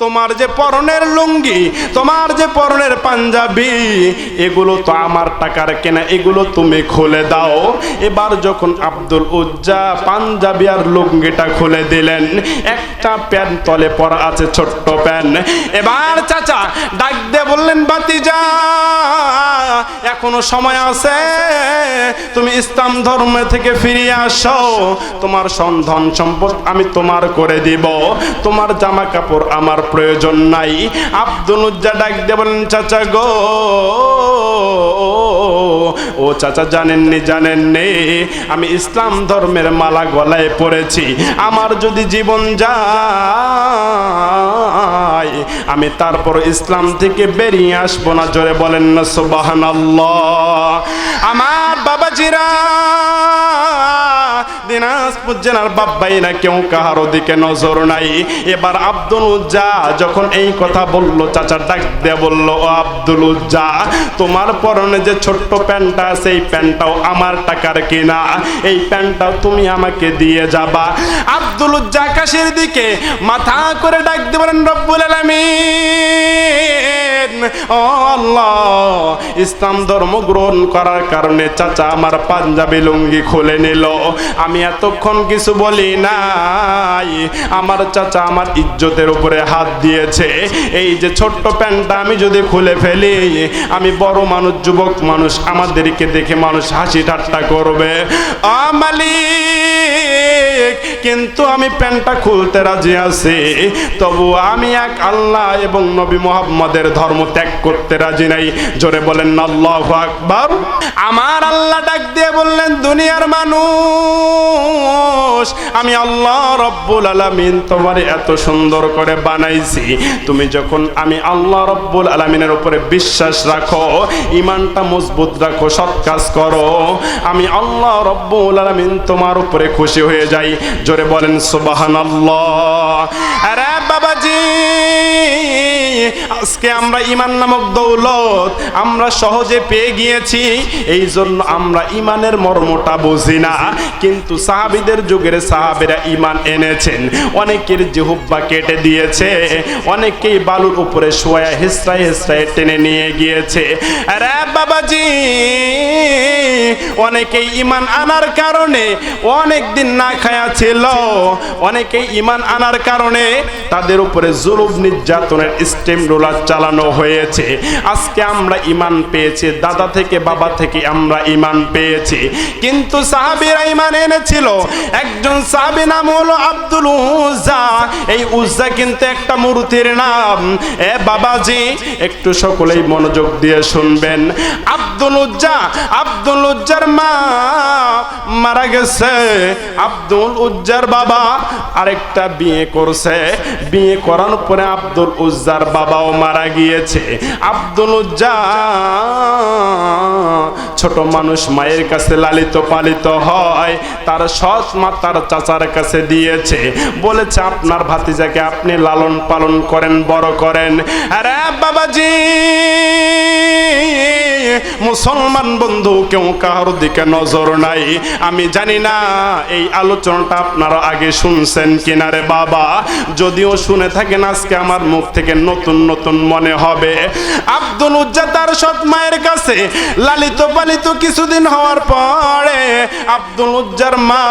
তোমার যে পরনের লুঙ্গি, তোমার যে পরনের পাঞ্জাবি, এগুলো তো আমার টাকার কেনা, এগুলো তুমি খুলে দাও। এবার যখন আব্দুল উজ্জা পাঞ্জাবি আর লুঙ্গিটা খুলে দিলেন, একটা প্যান্ট তলে পরা আছে ছোট্ট প্যান্ট এবার চাচা ডাক দিয়ে বললেন বাতিজা এখনও সময় আছে, তুমি ইসলাম ধর্ম থেকে ফিরিয়ে আসো। তোমার সন্ধান সম্পদ আমি তোমার করে দিব। তোমার জামা কাপড় আমার প্রয়োজন নাই। আব্দুল উজ্জা ডাক দিয়ে বলেন, চাচা গো, ও চাচা জানেননি জানেননি। আমি ইসলাম ধর্মের মালা গলায় পড়েছি আমার যদি জীবন যায়, আমি তারপর ইসলাম থেকে বেরিয়ে আসব না। জোরে বলেন না সুবাহান আমার বাবাজিরা দিনাজপুর জেলার বাব্বাই না কেউ কাহার দিকে নজর নাই। এবার আব্দুল উজ্জা যখন এই কথা ডাক দিয়ে বলল, ও আব্দুল উজ্জা তোমার পরনে যে ছোট্ট প্যান্টটা প্যান্টটাও আমার টাকার কিনা। এই প্যান্টটাও তুমি আমাকে দিয়ে যাবা। আব্দুল উজ্জা দিকে মাথা করে ডাক বলেন, রব্বুল আলামিন, ও আল্লাহ, ইসলাম ধর্ম গ্রহণ করার কারণে চাচা আমার পাঞ্জাবি লুঙ্গি খুলে নিল। আমি এতক্ষণ কিছু বলি নাই। আমার চাচা আমার ইজ্জতের উপরে হাত দিয়েছে। এই যে ছোট্ট প্যান্টটা আমি যদি খুলে ফেলি, আমি বড় মানুষ, যুবক মানুষ, আমাদেরকে দেখে মানুষ হাসি ঠাট্টা করবে। আ, মালিক, কিন্তু আমি প্যান্টটা খুলতে রাজি আছি। তবু আমি এক আল্লাহ এবং নবী মোহাম্মদের ধর্ম ত্যাগ করতে রাজি নাই। জোরে বলেন, আল্লাহ আকবার। আমার আল্লাহ ডাক দিয়ে বললেন, দুনিয়ার মানুষ আমি আল্লাহ রব্বুল আলামিন তোমার এত সুন্দর করে বানাইছি। তুমি যখন আমি আল্লাহ রব্বুল আলামিনের উপরে বিশ্বাস রাখো ইমানটা মজবুত রাখো, সৎ কাজ করো, আমি আল্লাহ রব্বুল আলামিন তোমার উপরে খুশি হয়ে যাই। জোরে বলেন, সুবহানাল্লাহ। আরে বাবাজি, আজকে আমরা ইমান নামক দৌলত আমরা সহজে পেয়ে গিয়েছি এই জন্য আমরা ইমানের মর্মটা বুঝি না। কিন্তু সাহাবিদের যুগের সাহাবেরা ইমান এনেছেন। অনেকের জিহুব্বা কেটে দিয়েছে, অনেকেই বালুর উপরে শোয়া হেসরায় হেসরায় টেনে নিয়ে গিয়েছে। আরে বাবাজি, অনেকেই ইমান আনার কারণে অনেক দিন না খায়া ছিল। অনেকেই ইমান আনার কারণে তাদের উপরে জুলুম, নির্যাতনের স্টেম রোলার চালানো হয়েছে। আজকে আমরা ইমান পেয়েছি, দাদা থেকে বাবা থেকে আমরা ইমান পেয়েছি। কিন্তু সাহাবিরা ইমান এনেছিল। একজন সাহাবি নাম হলো আব্দুল উজ্জা এই উজ্জা কিন্তু একটা মূর্তির নাম। এ বাবাজি, একটু সকলেই মনোযোগ দিয়ে শুনবেন। আব্দুল উজ্জা আব্দুল উজ্জার মা মারা গেছে। আব্দুল উজ্জার বাবা আরেকটা বিয়ে করছে। বিয়ে করার পরে আব্দুল উজ্জার বাবাও মারা গিয়েছে। আব্দুল উজ্জা ছোট মানুষ মায়ের কাছে লালিত পালিত হয়। তার সৎ মা তার চাচার কাছে দিয়েছে। বলেছে, আপনার ভাতিজাকে আপনি লালন পালন করেন, বড় করেন। আরে বাবাজি, মুসলমান বন্ধু, কেউ কারোর দিকে নজর নাই। আমি জানি না এই আলোচনাটা আপনারা আগে শুনছেন কিনা রে বাবা। যদিও শুনে থাকেন, আজকে আমার মুখ থেকে নতুন নতুন মনে হবে। আব্দুল উজ্জা তার সৎ মায়ের কাছে লালিত পালিত কিছুদিন হওয়ার পরে আব্দুল উজ্জার মা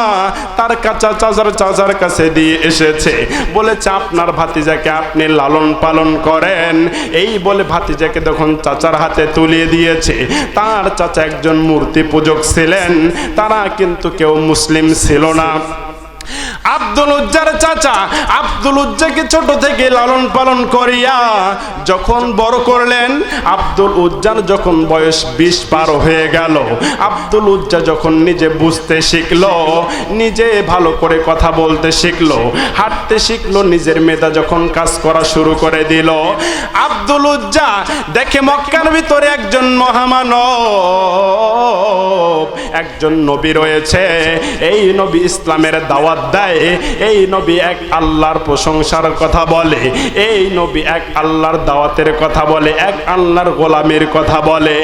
তার কাঁচা চাচার চাচার কাছে দিয়ে এসেছে। বলেছে, আপনার ভাতিজাকে আপনি লালন পালন করেন। এই বলে ভাতিজাকে তখন চাচার হাতে তুলিয়ে দিয়েছে। তার চাচা একজন মূর্তি পূজক ছিলেন। তারা কিন্তু কেউ মুসলিম ছিল না। আব্দুল উজ্জার চাচা, আব্দুল উজ্জাকে ছোট থেকে লালন পালন করিয়া যখন বড় করলেন, আব্দুল উজ্জার যখন বয়স বিশ পার হয়ে গেল, আব্দুল উজ্জা যখন নিজে বুঝতে শিখল, নিজে ভালো করে কথা বলতে শিখলো, হাঁটতে শিখলো, নিজের মেধা যখন কাজ করা শুরু করে দিল, আব্দুল উজ্জা দেখে মক্কার ভিতরে একজন মহামানব, একজন নবী রয়েছে, এই নবী ইসলামের দাওয়াত দাওয়াত দেয় এই নবী এক আল্লাহর প্রশংসার কথা বলে, এই নবী এক আল্লাহর দাওয়াতের কথা বলে, এক আল্লাহর গোলামের কথা বলে।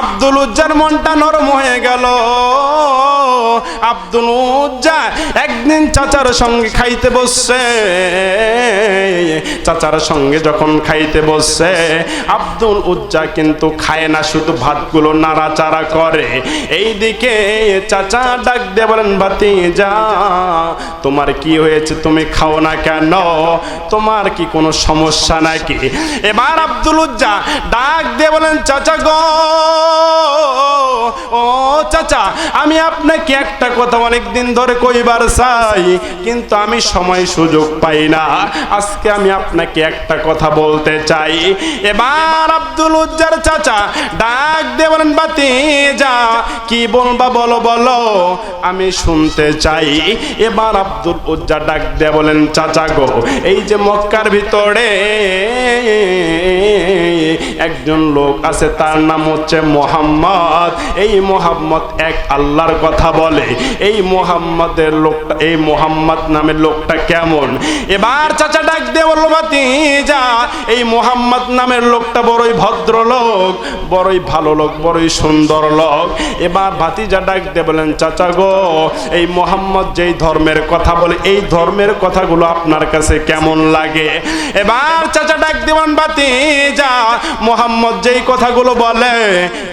আব্দুল উজ্জার মনটা নরম হয়ে গেল। আব্দুল উজ্জা একদিন চাচার সঙ্গে খাইতে বসছে। চাচার সঙ্গে যখন খাইতে বসছে, আব্দুল উজ্জা কিন্তু খায় না, শুধু ভাতগুলো নাড়াচাড়া করে। এইদিকে চাচা ডাক দিয়ে বলেন বাতি যা তোমার কি হয়েছে? তুমি খাও না কেন? তোমার কি কোনো সমস্যা নাকি? এবার আব্দুল উজ্জা ডাক দিয়ে বলেন, চাচা গো, ও চাচা, আমি আপনাকে একটা কথা অনেক দিন ধরে কইবার চাই, কিন্তু আমি সময় সুযোগ পাই না। আজকে আমি আপনাকে একটা কথা বলতে চাই। এবার আব্দুল উজ্জার চাচা ডাক দিয়ে বলেন, বাতি, যা, কি বলবা বলো বলো, আমি শুনতে চাই। এবার আব্দুল উজ্জা ডাক দিয়ে বলেন, চাচা গো, এই যে মক্কার ভিতরে একজন লোক আছে, তার নাম হচ্ছে মোহাম্মদ। এই মোহাম্মদ এক আল্লাহর কথা বলে। এই মোহাম্মদের লোকটা, এই মোহাম্মদ নামের লোকটা কেমন? এবার চাচা ডাক দিয়ে বলল, বাতি যা। এই মোহাম্মদ নামের লোকটা বড়ই ভদ্র লোক বড়ই ভালো লোক, বড়ই সুন্দর লোক। এবার ভাতিজা ডাক দিয়ে বলেন চাচা গো, এই মোহাম্মদ যেই ধর্মের কথা বলে, এই ধর্মের কথাগুলো আপনার কাছে কেমন লাগে? এবার চাচা ডাক দিবেন বাতি যা। মোহাম্মদ যেই কথাগুলো বলে,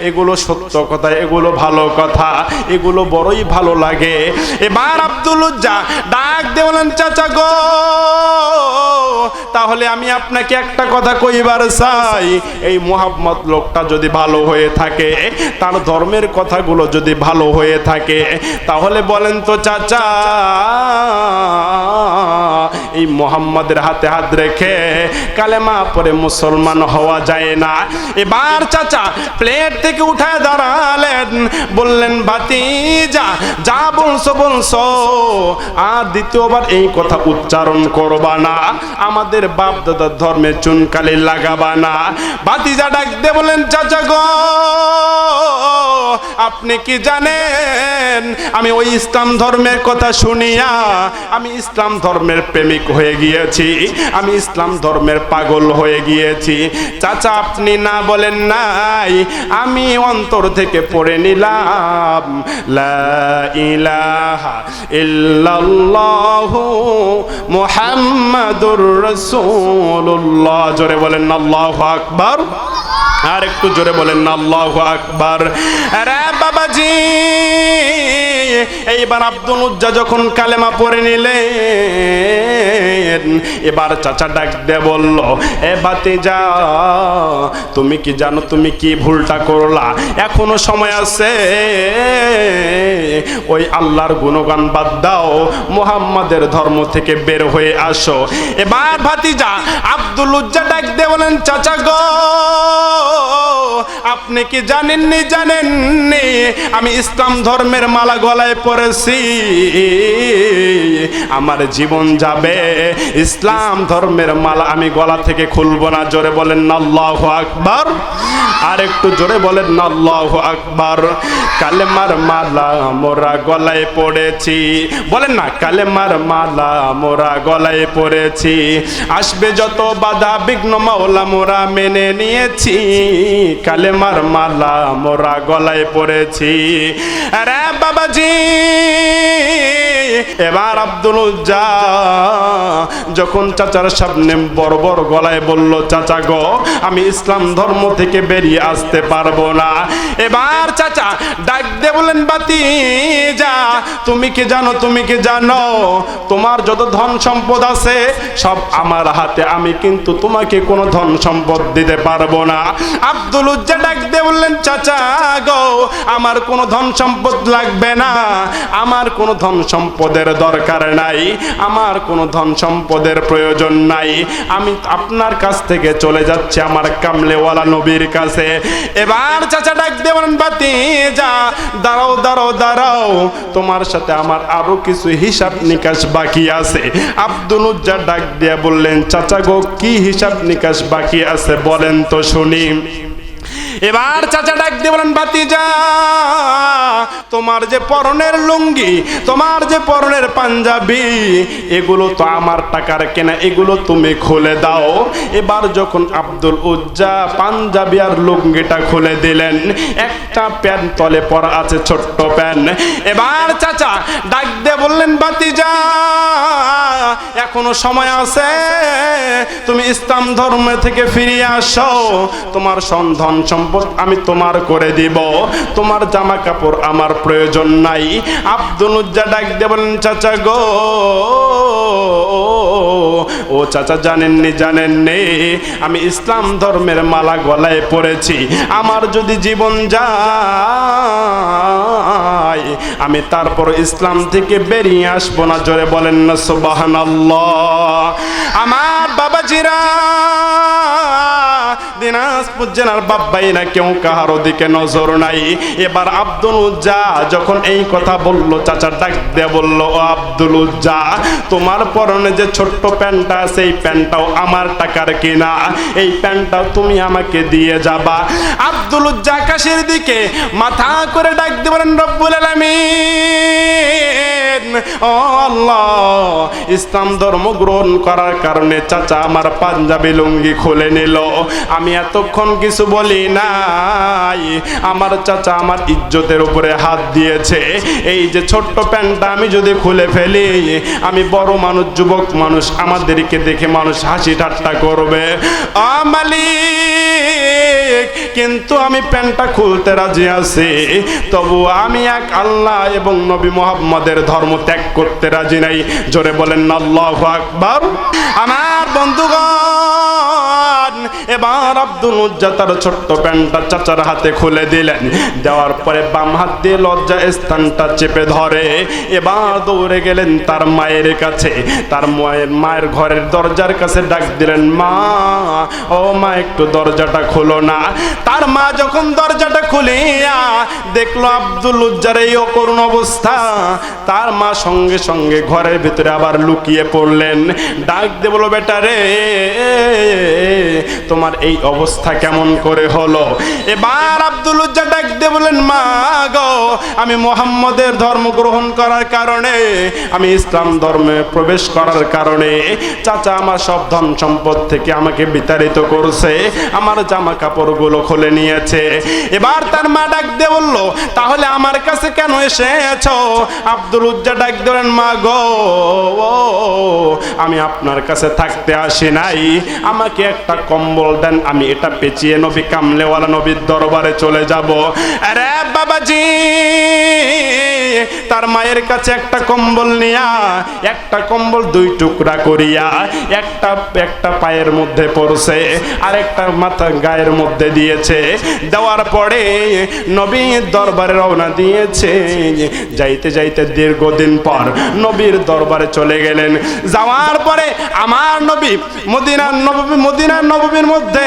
এগুলো সত্য কথা, এগুলো ভালো কথা, এগুলো বড়ই ভালো লাগে এবার আব্দুল ডাক দেওয়ালেন চাচা গো। তাহলে আমি আপনাকে একটা কথা কইবার চাই। এই মোহাম্মদ লোকটা যদি ভালো হয়ে থাকে, তার ধর্মের কথাগুলো যদি ভালো হয়ে থাকে, তাহলে বলেন তো চাচা, এই মোহাম্মদের হাতে হাত রেখে কালেমা পরে মুসলমান হওয়া যায় না। এবার চাচা, প্লেট থেকে উঠায় দাঁড়ালেন, বললেন বাতি যা যা বলছো বলছো, আর দ্বিতীয়বার এই কথা উচ্চারণ করবা না। আমাদের বাপ দাদার ধর্মে চুনকালি লাগাবা না। বাতিজা ডাক দে বলেন চাচা গো আপনি কি জানেন? আমি ওই ইসলাম ধর্মের কথা শুনিয়া আমি ইসলাম ধর্মের প্রেমিক হয়ে গিয়েছি। আমি ইসলাম ধর্মের পাগল হয়ে গিয়েছি। চাচা, আপনি না বলেন নাই, আমি অন্তর থেকে পড়ে নিলাম। লা ইলাহা জোরে বলেন আল্লাহু আকবার। আর একটু জোরে বলেন না আল্লাহ আকবার। বাবাজি, এইবার আব্দুল উজ্জা যখন কালেমা পড়ে নিলেন, এবার চাচা ডাক দিয়ে বলল, এ বাতি যা তুমি কি জানো, তুমি কি ভুলটা করলা? এখনও সময় আছে, ওই আল্লাহর গুণগান বাদ দাও, মুহাম্মাদের ধর্ম থেকে বের হয়ে আসো। এবার ভাতিজা আব্দুল উজ্জা ডাক দিয়ে বলেন, চাচা গো আপনি কি জানেননি জানেননি? আমি ইসলাম ধর্মের মালা গলায় পড়েছি আমার জীবন যাবে। ইসলাম ধর্মের মালা আমি গলা থেকে খুলবো না। জোরে বলেন, আল্লাহ আকবার। আর একটু জোরে বলেন, আল্লাহ আকবার। কালেমার মালা মোরা গলায় পড়েছি। বলেন না, কালেমার মালা মোরা গলায় পড়েছি। আসবে যত বাধা বিঘ্ন মাওলা মোরা মেনে নিয়েছি। কালেমার মালা মোরা গলায় পড়েছি। আরে বাবাজি, এবার আব্দুল উজ্জা যখন চাচার সামনে বড় গলায় বলল, চাচা গো, আমি ইসলাম ধর্ম থেকে বেরিয়ে আসতে পারব না। এবার চাচা ডাক দে বলেন বাতি যা, তুমি কি জানো, তুমি কি জানো, তোমার যত ধন সম্পদ আছে সব আমার হাতে। আমি কিন্তু তোমাকে কোনো ধন সম্পদ দিতে পারব না। আব্দুল উজ্জা ডাক দিয়ে বললেন, চাচা গো, আমার কোনো ধন সম্পদ লাগবে না। আমার কোনো ধন সম্পদের দরকার নাই। আমার কোনো ধন সম্পদের প্রয়োজন নাই। আমি আপনার কাছ থেকে চলে যাচ্ছি আমার কামলেওয়ালা নবীর কাছে। এবার চাচা ডাক দিয়ে বলেন, বাতি যা, দাঁড়াও দাঁড়াও দাঁড়াও। তোমার সাথে আমার আরও কিছু হিসাব নিকাশ বাকি আছে। আব্দুল উজ্জা ডাক দিয়ে বললেন, চাচা গো, কি হিসাব নিকাশ বাকি আছে বলেন তো শুনি। এবার চাচা ডাক দিয়ে বলেন বাতিজা তোমার যে পরনের লুঙ্গি, তোমার যে পরনের পাঞ্জাবি, এগুলো তো আমার টাকার কেনা, এগুলো তুমি খুলে দাও। এবার যখন আব্দুল উজ্জা পাঞ্জাবি আর লুঙ্গিটা খুলে দিলেন, একটা প্যান্ট তলে পরা আছে ছোট্ট প্যান্ট এবার চাচা ডাক দিয়ে বললেন বাতিজা এখনও সময় আছে, তুমি ইসলাম ধর্ম থেকে ফিরিয়ে আসো, তোমার সন্ধান সম্পদ আমি তোমার করে দিব। তোমার জামা কাপড় আমার প্রয়োজন নাই। আব্দুল উজ্জা ডাক দিয়ে বলেন, চাচা গো, ও চাচা জানেননি জানেননি। আমি ইসলাম ধর্মের মালা গলায় পড়েছি আমার যদি জীবন যায়, আমি তারপর ইসলাম থেকে বেরিয়ে আসব না। জোরে বলেন না সুবাহান আমার বাবাজিরা দিনাজপুর জেলার বাব্বাই না কেউ কাহার দিকে নজর নাই। এবার আব্দুল উজ্জা যখন এই কথা বলল চাচা ডাক দিয়ে বলল, ও আব্দুল উজ্জা, তোমার পরনে যে ছোট্ট প্যান্টটা আছে এই প্যান্টটাও আমার টাকার কিনা। এই প্যান্টটাও তুমি আমাকে দিয়ে যাবা। আব্দুল উজ্জা আকাশের দিকে মাথা করে ডাক দিয়ে বলেন, রব্বুল আলামিন! ও আল্লাহ, ইসলাম ধর্ম গ্রহণ করার কারণে চাচা আমার পাঞ্জাবি লুঙ্গি খুলে নিল। আমি এতক্ষণ কিছু বলি নাই। আমার চাচা আমার ইজ্জতের উপরে হাত দিয়েছে। এই যে ছোট্ট প্যান্টটা আমি যদি খুলে ফেলি, আমি বড় মানুষ, যুবক মানুষ, আমাদেরকে দেখে মানুষ হাসি ঠাট্টা করবে। আ, মালিক, কিন্তু আমি প্যান্টটা খুলতে রাজি আছি। তবু আমি এক আল্লাহ এবং নবী মোহাম্মদের ধর্ম ত্যাগ করতে রাজি নাই। জোরে বলেন, আল্লাহ আকবার। আমার বন্ধুগণ, এবার আব্দুল উজ্জা তার ছোট্ট প্যান্টটা চাচার হাতে খুলে দিলেন। দেওয়ার পরে বাম হাত দিয়ে লজ্জা স্থানটা চেপে ধরে। এবার দৌড়ে গেলেন তার মায়ের কাছে। তার মায়ের মায়ের ঘরের দরজার কাছে ডাক দিলেন, মা, ও মা, একটু দরজাটা খোলো না। তার মা যখন দরজাটা খুলিয়া দেখল আব্দুল উজ্জার এই অকরুণ অবস্থা, তার মা সঙ্গে সঙ্গে ঘরের ভিতরে আবার লুকিয়ে পড়লেন। ডাক দে বলো বেটা রে, তোমার এই অবস্থা কেমন করে হলো? এবার আব্দুল উজ্জা ডাক দে বলেন মা গো, আমি মোহাম্মদের ধর্ম গ্রহণ করার কারণে, আমি ইসলাম ধর্মে প্রবেশ করার কারণে, চাচা আমার সব ধন সম্পদ থেকে আমাকে বিতাড়িত করছে, আমার জামা কাপড়গুলো খুলে নিয়েছে। এবার তার মা ডাক দিয়ে বলল, তাহলে আমার কাছে কেন এসেছ? আব্দুল উজ্জা ডাক দিলেন মা গো আমি আপনার কাছে থাকতে আসি নাই। আমাকে একটা কম্বল দেন, আমি এটা পেঁচিয়ে নবী কামলেওয়ালা নবীর দরবারে চলে যাব। আরে বাবাজি, তার মায়ের কাছে একটা কম্বল নিয়া, একটা কম্বল দুই টুকরা করিয়া, একটা একটা পায়ের মধ্যে পড়ছে আর একটা মাথা গায়ের মধ্যে দিয়েছে। দেওয়ার পরে নবীর দরবারে রওনা দিয়েছে। যাইতে যাইতে দীর্ঘদিন পর নবীর দরবারে চলে গেলেন। যাওয়ার পরে আমার নবী মদিনার নবী, মদিনার নবীর মধ্যে,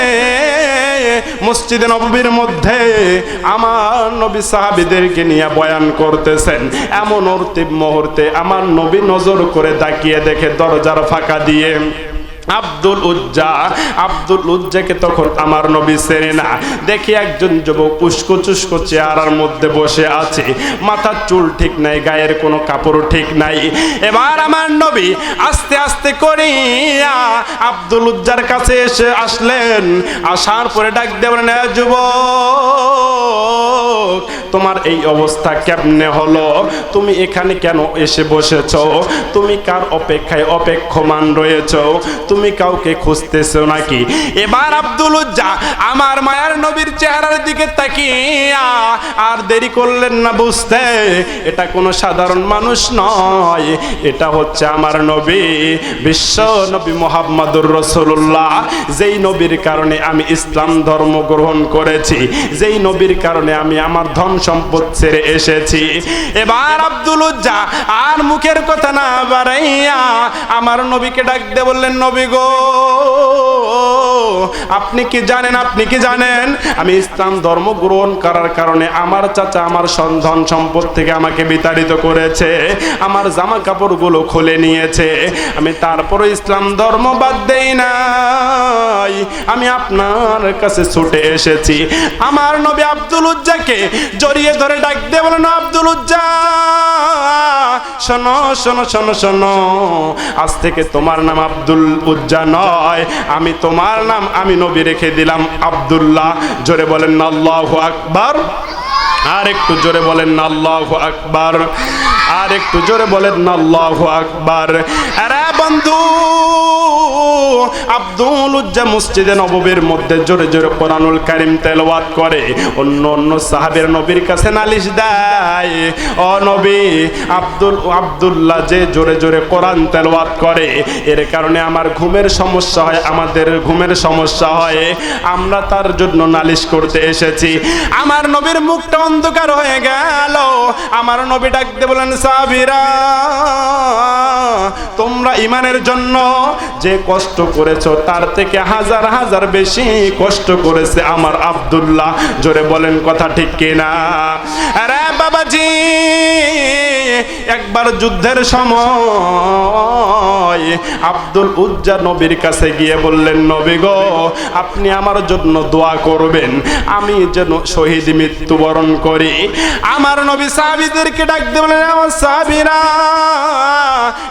মসজিদে নবীর মধ্যে আমার নবী সাহাবিদেরকে নিয়ে বয়ান করতেছেন। এমন অর্তিব মুহূর্তে আমার নবী নজর করে তাকিয়ে দেখে দরজার ফাঁকা দিয়ে আব্দুল উজ্জা, আব্দুল উজ্জাকে তখন আমার নবী চেনে না। দেখি একজন যুবক উস্কো চুস্কো চেয়ারার মধ্যে বসে আছে। মাথার চুল ঠিক নাই, গায়ের কোনো কাপড় ঠিক নাই। এবার আমার নবী আস্তে আস্তে করিয়া আব্দুল উজ্জার কাছে এসে আসলেন। আসার পরে ডাক দেবেন যুবক তোমার এই অবস্থা কেমনে হলো? তুমি এখানে কেন এসে বসেছ? তুমি কার অপেক্ষায় অপেক্ষমান রয়েছ? তুমি কাউকে খুঁজতেছো নাকি? এবার আব্দুল উজ্জা আমার মায়ার নবীর চেহারার দিকে তাকিয়া, আর দেরি করলেন না বুঝতে। এটা কোনো সাধারণ মানুষ নয়। এটা হচ্ছে আমার নবী, বিশ্ব নবী মোহাম্মদুর রসুল্লাহ যেই নবীর কারণে আমি ইসলাম ধর্ম গ্রহণ করেছি, যেই নবীর কারণে আমি আমার ধন সম্পদ ছেড়ে এসেছি। এবার আব্দুল উজ্জা আর মুখের কথা না বাড়াইয়া আমার নবীকে ডাক বললেন, নবী গো, আপনি কি জানেন, আপনি কি জানেন? আমি ইসলাম ধর্ম গ্রহণ করার কারণে আমার চাচা, আমার সম্পদ থেকে আমাকে বিতাড়িত করেছে, আমার জামা কাপড়গুলো খুলে নিয়েছে। আমি তারপরে ইসলাম ধর্ম বাদ দেই নাই। আমি আপনার কাছে ছুটে এসেছি। আমার নবী আব্দুল উজ্জাকে জড়িয়ে ধরে ডাক দিয়ে বলেন, আব্দুল উজ্জা, শোনো শোনো শোনো শোনো, আজ থেকে তোমার নাম আব্দুল উজ্জা নয়। আমি তোমার নাম আমি নবী রেখে দিলাম আব্দুল্লাহ। জোরে বলেন, আল্লাহু আকবার। আর একটু জোরে বলেন, আল্লাহু আকবার। আর একটু জোরে বলেন, আল্লাহু আকবার। আরে বন্ধু আব্দুল উজ্জা মসজিদে নববীর মধ্যে জোরে জোরে কোরআনুল কারিম তেলাওয়াত করে। অন্য অন্য সাহাবের নবীর কাছে নালিশ দেয়, ও নবী, আব্দুল, আব্দুল্লাহ যে জোরে জোরে কোরআন তেলাওয়াত করে, এর কারণে আমার ঘুমের সমস্যা হয়, আমাদের ঘুমের সমস্যা হয়। আমরা তার জন্য নালিশ করতে এসেছি। আমার নবীর মুখটা অন্ধকার হয়ে গেল। আমার নবী ডাকতে বলেন সাবিরা তোমরা ইমানের জন্য যে কষ্ট করেছ, তার থেকে হাজার হাজার বেশি কষ্ট করেছে আমার আবদুল্লাহ। জোরে বলেন কথা ঠিক কিনা? আরে বাবাজি, একবার যুদ্ধের সময় আব্দুল উজ্জা নবীর কাছে গিয়ে বললেন, নবী গো, আপনি আমার জন্য দোয়া করবেন, আমি যেন শহীদ মৃত্যুবরণ করি। আমার নবী সাহাবীদেরকে ডাকতে বলেন আমার সাহাবীরা,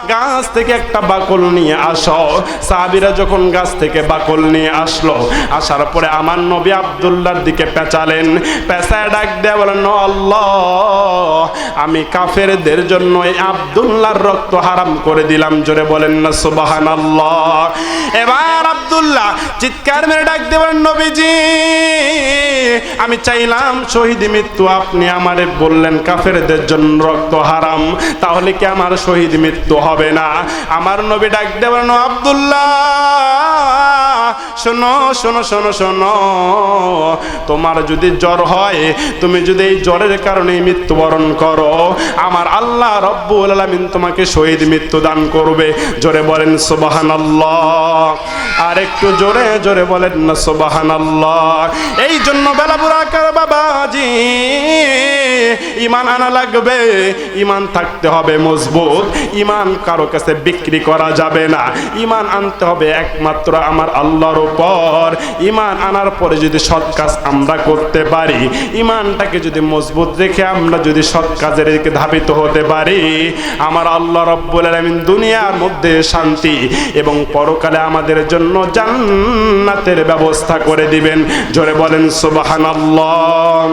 গাছ থেকে একটা বাকল নিয়ে আসো। সাহাবীরা যখন গাছ থেকে বাকল নিয়ে আসলো, আসার পরে আমার নবী আব্দুল্লাহর দিকে পেঁচালেন, পেঁচায় ডাক দেয়া বলেন "ও আল্লাহ আমি কাফেরদের জন্য আব্দুল্লাহর রক্ত হারাম করে দিলাম। জোরে বলেন না সুবাহান এবার আব্দুল্লাহ চিৎকার মেরে ডাক দেবেন, নবীজি, আমি চাইলাম শহীদ মৃত্যু আপনি আমারে বললেন, কাফেরদের জন্য রক্ত হারাম, তাহলে কি আমার শহীদ মৃত্যু হবে না? আমার নবী ডাক দেবেন আব্দুল্লাহ। শোনো শোনো শোনো শোনো। তোমার যদি জ্বর হয়, তুমি যদি এই জ্বরের কারণে মৃত্যুবরণ করো, আমার আল্লাহ রব্বুল আলামিন তোমাকে শহীদ মৃত্যু দান করবে। জোরে বলেন, সুবহানাল্লাহ। আর একটু জোরে জোরে বলেন না, সুবহানাল্লাহ। এই জন্য বেলা বুড়াকার বাবাজি, ইমান আনা লাগবে, ইমান থাকতে হবে মজবুত, ইমান কারও কাছে বিক্রি করা যাবে না। ইমান আনতে হবে একমাত্র আমার আল্লাহর উপর। ইমান আনার পরে যদি সৎ কাজ আমরা করতে পারি ইমানটাকে যদি মজবুত রেখে আমরা যদি সৎ কাজের দিকে ধাবিত হতে পারি, আমার আল্লাহ রব্বুল আলামিন দুনিয়ার মধ্যে শান্তি এবং পরকালে আমাদের জন্য জান্নাতের ব্যবস্থা করে দিবেন। জোরে বলেন সুবাহান সুবহানাল্লাহ।